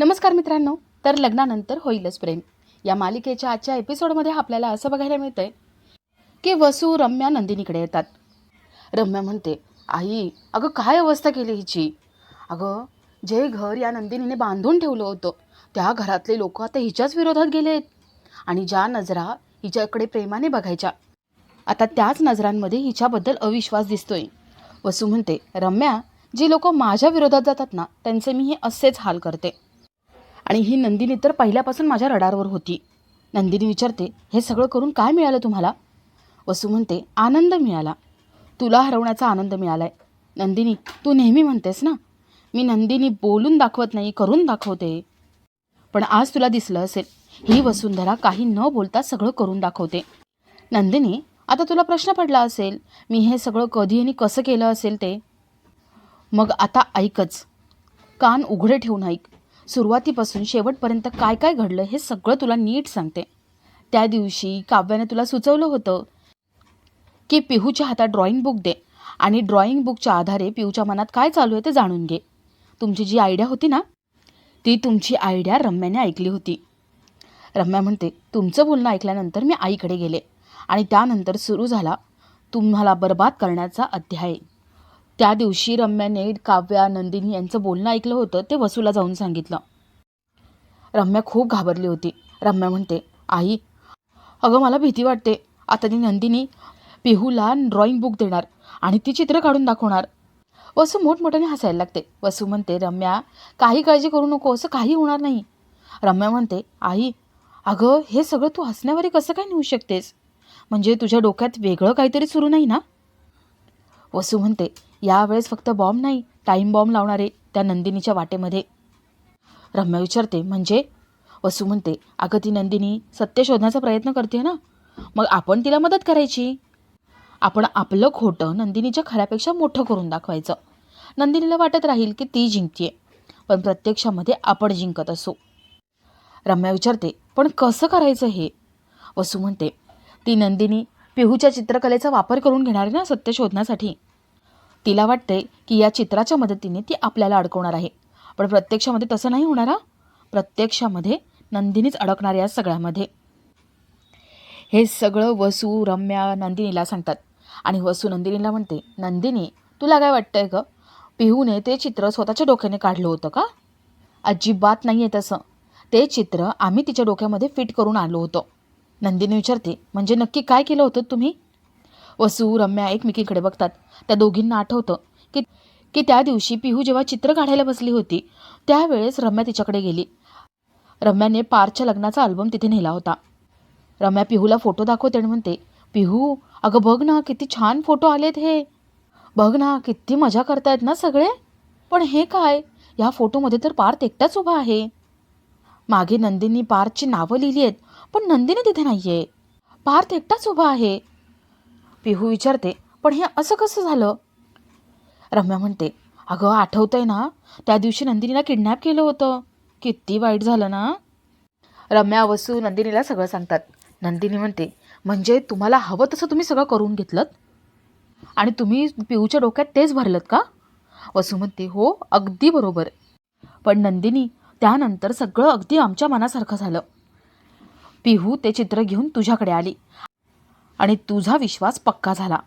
नमस्कार मित्रांनो तर लग्नानंतर होईलच प्रेम. या मालिकेच्या आजच्या एपिसोडमध्ये आपल्याला असं बघायला मिळतंय की वसू रम्या नंदिनीकडे येतात. रम्या म्हणते आई अगं काय अवस्था केली हिची? अगं जे घर या नंदिनीने बांधून ठेवलं होतं त्या घरातले लोक आता हिच्याच विरोधात गेले आहेत आणि ज्या नजरा हिच्याकडे प्रेमाने बघायच्या आता त्याच नजरांमध्ये हिच्याबद्दल अविश्वास दिसतोय. वसू म्हणते रम्या जी लोक माझ्या विरोधात जातात ना त्यांचे मी हे असेच हाल करते. आणि ही नंदिनी तर पहिल्यापासून माझ्या रडारवर होती. नंदिनी विचारते हे सगळं करून काय मिळालं तुम्हाला? वसू म्हणते आनंद मिळाला. तुला हरवण्याचा आनंद मिळाला आहे नंदिनी तू नेहमी म्हणतेस ना? मी नंदिनी बोलून दाखवत नाही करून दाखवते. पण आज तुला दिसलं असेल. ही वसुंधरा काही न बोलता सगळं करून दाखवते. नंदिनी आता तुला प्रश्न पडला असेल मी हे सगळं कधी आणि कसं केलं असेल ते? मग आता ऐकच. कान उघडे ठेवून ऐक. सुरुवातीपासून शेवटपर्यंत काय काय घडलं हे सगळं तुला नीट सांगते. त्या दिवशी काव्याने तुला सुचवलं होतं की पिहूच्या हातात ड्रॉइंग बुक दे आणि ड्रॉइंग बुकच्या आधारे पिहूच्या मनात काय चालू आहे ते जाणून घे. तुमची जी आयडिया होती ना ती तुमची आयडिया रम्याने ऐकली होती. रम्या म्हणते तुमचं बोलणं ऐकल्यानंतर मी आईकडे गेले आणि त्यानंतर सुरू झाला तुम्हाला बर्बाद करण्याचा अध्याय. त्या दिवशी रम्याने काव्या नंदिनी यांचं बोलणं ऐकलं होतं ते वसूला जाऊन सांगितलं. रम्या खूप घाबरली होती. रम्या म्हणते आई अगं मला भीती वाटते. आता ती नंदिनी पिहूला ड्रॉइंग बुक देणार आणि ती चित्र काढून दाखवणार. वसू मोठमोठ्याने हसायला लागते. वसू म्हणते रम्या काही काळजी करू नको. असं काही होणार नाही. रम्या म्हणते आई अगं हे सगळं तू हसण्यावरी कसं काय नेऊ शकतेस? म्हणजे तुझ्या डोक्यात वेगळं काहीतरी सुरू नाही ना? वसू म्हणते यावेळेस फक्त बॉम्ब नाही टाईम बॉम्ब लावणारे त्या नंदिनीच्या वाटेमध्ये. रम्या विचारते म्हणजे? वसू म्हणते अगं ती नंदिनी सत्य शोधण्याचा प्रयत्न करते ना? मग आपण तिला मदत करायची? आपण आपलं खोटं नंदिनीच्या खऱ्यापेक्षा मोठं करून दाखवायचं. नंदिनीला वाटत राहील की ती जिंकते पण प्रत्यक्षामध्ये आपण जिंकत असू. रम्या विचारते पण कसं करायचं हे? वसू म्हणते ती नंदिनी पिहूच्या चित्रकलेचा वापर करून घेणार आहे ना सत्य शोधण्यासाठी? तिला वाटते की या चित्राच्या मदतीने ती आपल्याला अडकवणार आहे. पण प्रत्यक्षामध्ये तसं नाही होणार प्रत्यक्षामध्ये नंदिनीच अडकणार या सगळ्यामध्ये. हे सगळं वसू रम्या नंदिनीला सांगतात. आणि वसू नंदिनीला म्हणते नंदिनी तुला काय वाटतंय ग? पिहूने ते चित्र स्वतःच्या डोक्याने काढलं होतं का? अजिबात नाही आहे तसं. ते चित्र आम्ही तिच्या डोक्यामध्ये फिट करून आलो होतो. नंदिनी विचारते म्हणजे नक्की काय केलं होतं तुम्ही? वसू रम्या एकमेकींकडे बघतात. त्या दोघींना आठवतं की की त्या दिवशी पिहू जेव्हा चित्र काढायला बसली होती त्यावेळेस रम्या तिच्याकडे गेली. रम्याने पारच्या लग्नाचा अल्बम तिथे नेला होता. रम्या पिहूला फोटो दाखवते आणि म्हणते पिहू अगं बघ ना किती छान फोटो आलेत हे. बघ ना किती मजा करतायत ना सगळे. पण हे काय? या फोटोमध्ये तर पार्थ एकटाच उभा आहे. मागे नंदिनी पार्थची नावं लिहिली आहेत पण नंदिनी तिथे नाही आहे पार्थ एकटाच उभा आहे. पिहू विचारते पण हे असं कसं झालं? रम्या म्हणते अगं आठवतंय ना त्या दिवशी नंदिनीला किडनॅप केलं होतं. किती वाईट झालं ना. रम्या वसू नंदिनीला सगळं सांगतात. नंदिनी म्हणते म्हणजे तुम्हाला हवं तसं तुम्ही सगळं करून घेतलं आणि तुम्ही पिऊच्या डोक्यात तेच भरलं का? वसू म्हणते हो अगदी बरोबर. पण नंदिनी त्यानंतर सगळं अगदी आमच्या मनासारखं झालं. पिहू ते चित्र घेऊन तुझ्याकडे आली. आणि तुझा विश्वास पक्का झाला.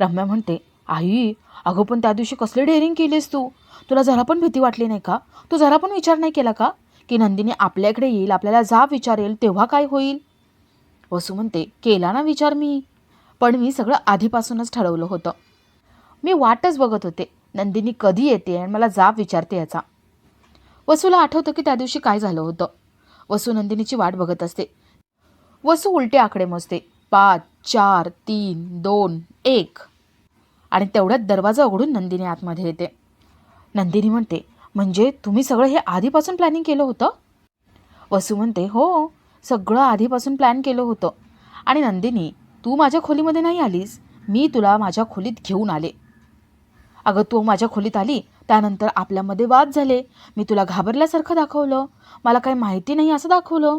रम्या म्हणते आई अगं पण त्या दिवशी कसली डेअरिंग केलीस तू? तुला जरा पण भीती वाटली नाही का? तू जरा पण विचार नाही केला का? की नंदिनी आपल्याकडे येईल आपल्याला जा विचारेल तेव्हा काय होईल? वसू म्हणते केला ना विचार मी. पण मी सगळं आधीपासूनच ठरवलं होतं. मी वाटच बघत होते नंदिनी कधी येते आणि मला जाब विचारते याचा. वसूला आठवतं की त्या दिवशी काय झालं होतं. वसू नंदिनीची वाट बघत असते. वसू उलटे आकडे मोजते. पाच चार तीन दोन एक. आणि तेवढ्यात दरवाजा उघडून नंदिनी आतमध्ये येते. नंदिनी म्हणते म्हणजे तुम्ही सगळं हे आधीपासून प्लॅनिंग केलं होतं? वसू म्हणते हो सगळं आधीपासून प्लॅन केलं होतं. आणि नंदिनी तू माझ्या खोलीमध्ये नाही आलीस. मी तुला माझ्या खोलीत घेऊन आले. अगं तू माझ्या खोलीत आली त्यानंतर आपल्यामध्ये वाद झाले. मी तुला घाबरल्यासारखं दाखवलं. मला काही माहिती नाही असं दाखवलं.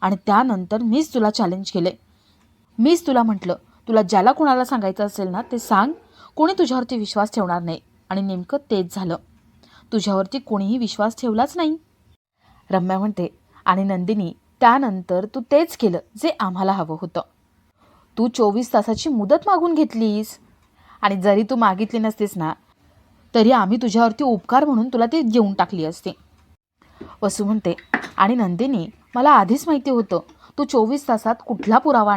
आणि त्यानंतर मीच तुला चॅलेंज केले. मीच तुला म्हटलं तुला ज्याला कुणाला सांगायचं असेल ना ते सांग. कोणी तुझ्यावरती विश्वास ठेवणार नाही. आणि नेमकं तेच झालं. तुझ्यावरती कोणीही विश्वास ठेवलाच नाही. रम्या म्हणते आणि नंदिनी त्यानंतर तू तेच केलं जे आम्हाला हवं होतं. तू चोवीस तासाची मुदत मागून घेतलीस. आणि जरी तू मागितली नसतीस ना तरी आम्ही तुझ्यावरती उपकार म्हणून तुला ते देऊन टाकली असती. वसू म्हणते आणि नंदिनी मला आधीच माहिती होतं तू चोवीस तासात कुठला पुरावा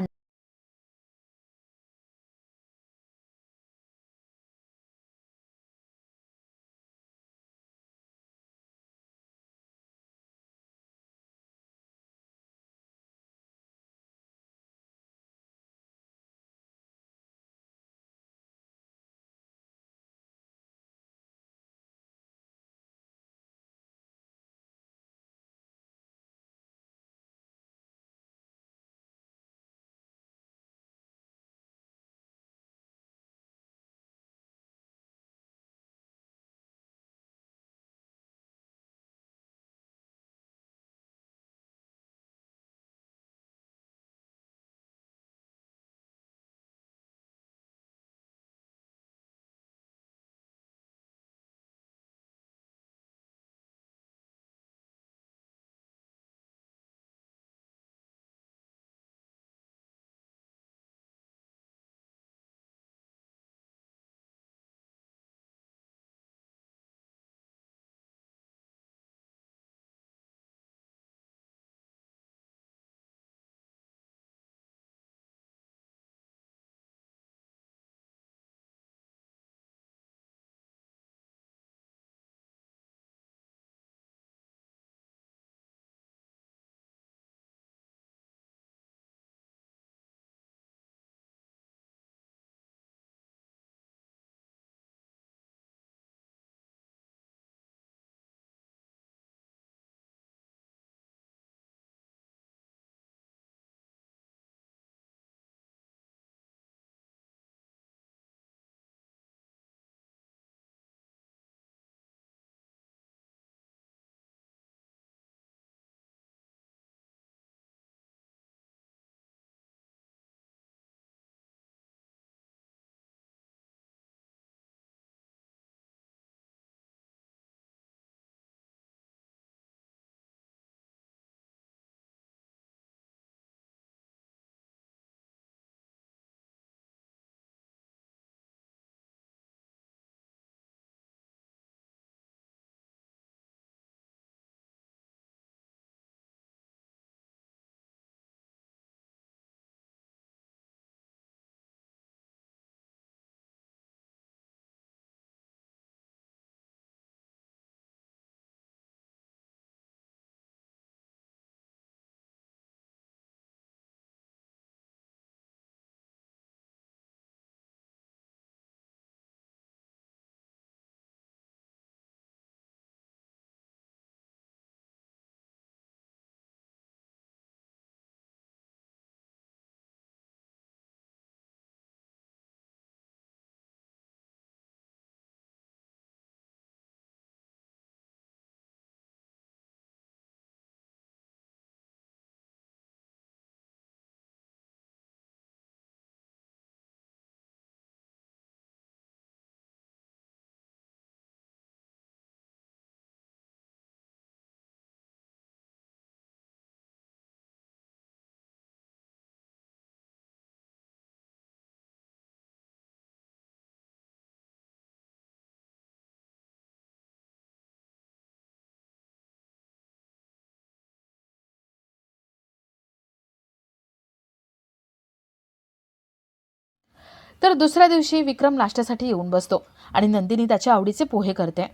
तर दुसऱ्या दिवशी विक्रम नाश्त्यासाठी येऊन बसतो आणि नंदिनी त्याच्या आवडीचे पोहे करते.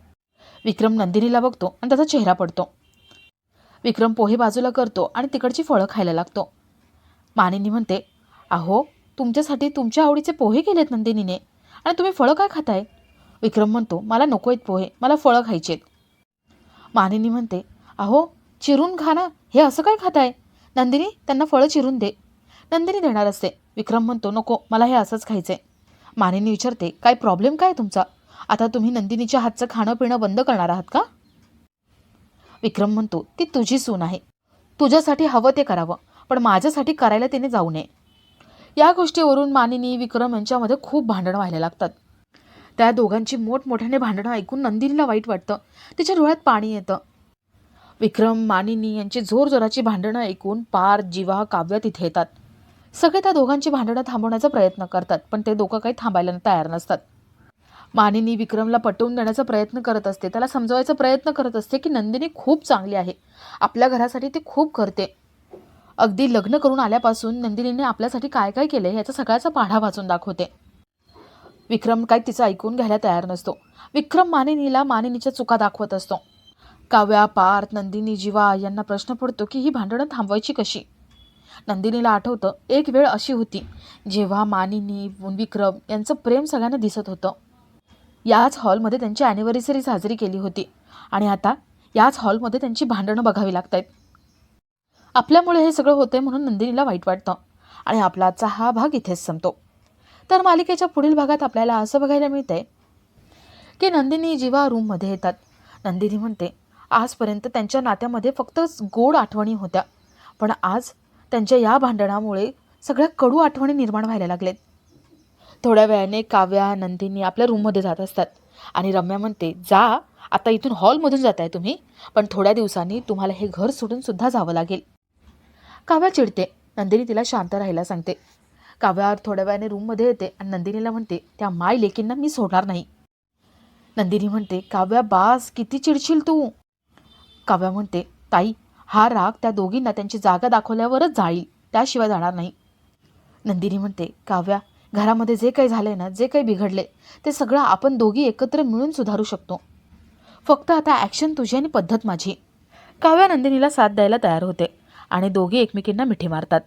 विक्रम नंदिनीला बघतो आणि त्याचा चेहरा पडतो. विक्रम पोहे बाजूला करतो आणि तिकडची फळं खायला लागतो. मानिनी म्हणते अहो तुमच्यासाठी तुमच्या आवडीचे पोहे केलेत नंदिनीने. आणि तुम्ही फळं काय खाताय? विक्रम म्हणतो मला नको आहेत पोहे मला फळं खायची मानिनी म्हणते अहो चिरून खा ना हे असं काय खाताय? नंदिनी त्यांना फळं चिरून दे. नंदिनी देणार असते. विक्रम म्हणतो नको मला हे असंच खायचंय. मानिनी विचारते काय प्रॉब्लेम काय तुमचा? आता तुम्ही नंदिनीच्या हातचं खाणं पिणं बंद करणार आहात का? विक्रम म्हणतो ती तुझी सून आहे. तुझ्यासाठी हवं ते करावं पण माझ्यासाठी करायला तिने जाऊ नये. या गोष्टीवरून मानिनी विक्रम यांच्यामध्ये खूप भांडणं व्हायला लागतात. त्या दोघांची मोठमोठ्याने भांडणं ऐकून नंदिनीला वाईट वाटतं. तिच्या डोळ्यात पाणी येतं. विक्रम मानिनी यांची जोरजोराची भांडणं ऐकून पार जीवा काव्य तिथे येतात. सगळे त्या दोघांची भांडणं थांबवण्याचा प्रयत्न करतात पण ते दोघं काही थांबायला तयार नसतात. मानिनी विक्रमला पटवून देण्याचा प्रयत्न करत असते त्याला समजवायचा प्रयत्न करत असते की नंदिनी खूप चांगली आहे आपल्या घरासाठी ती खूप करते. अगदी लग्न करून आल्यापासून नंदिनीने आपल्यासाठी काय काय केले याचा सगळ्याचा पाढा वाचून दाखवते. विक्रम काही तिचं ऐकून घ्यायला तयार नसतो. विक्रम मानिनीला मानिनीच्या चुका दाखवत असतो. काव्या पार्थ नंदिनी जीवा यांना प्रश्न पडतो की ही भांडणं थांबवायची कशी? नंदिनीला आठवतं एक वेळ अशी होती जेव्हा मानिनी विक्रम यांचं प्रेम सगळ्यांना दिसत होतं. याच हॉलमध्ये त्यांची ॲनिव्हर्सरी साजरी केली होती आणि आता याच हॉलमध्ये त्यांची भांडणं बघावी लागत आहेत आपल्यामुळे हे सगळं होतंय म्हणून नंदिनीला वाईट वाटतं आणि आपला आजचा हा भाग इथेच संपतो. तर मालिकेच्या पुढील भागात आपल्याला असं बघायला मिळतंय की नंदिनी जीवा रूममध्ये येतात. नंदिनी म्हणते आजपर्यंत त्यांच्या नात्यामध्ये फक्त गोड आठवणी होत्या पण आज त्यांच्या या भांडणामुळे सगळ्या कडू आठवणी निर्माण व्हायला लागलेत. थोड्या वेळाने काव्या नंदिनी आपल्या रूममध्ये जात असतात. आणि रम्या म्हणते जा आता इथून हॉलमधून जाताय तुम्ही पण थोड्या दिवसांनी तुम्हाला हे घर सोडून सुद्धा जावं लागेल. काव्या चिडते. नंदिनी तिला शांत राहायला सांगते. काव्या थोड्या वेळाने रूममध्ये येते आणि नंदिनीला म्हणते त्या माय लेकींना मी सोडणार नाही. नंदिनी म्हणते काव्या बास किती चिडशील तू? काव्या म्हणते ताई हा राग त्या दोघींना त्यांची जागा दाखवल्यावरच जाईल त्याशिवाय जाणार नाही. नंदिनी म्हणते काव्या घरामध्ये जे काही झाले ना जे काही बिघडले ते सगळं आपण दोघी एकत्र मिळून सुधारू शकतो. फक्त आता ॲक्शन तुझी आणि पद्धत माझी. काव्या नंदिनीला साथ द्यायला तयार होते आणि दोघी एकमेकींना मिठी मारतात.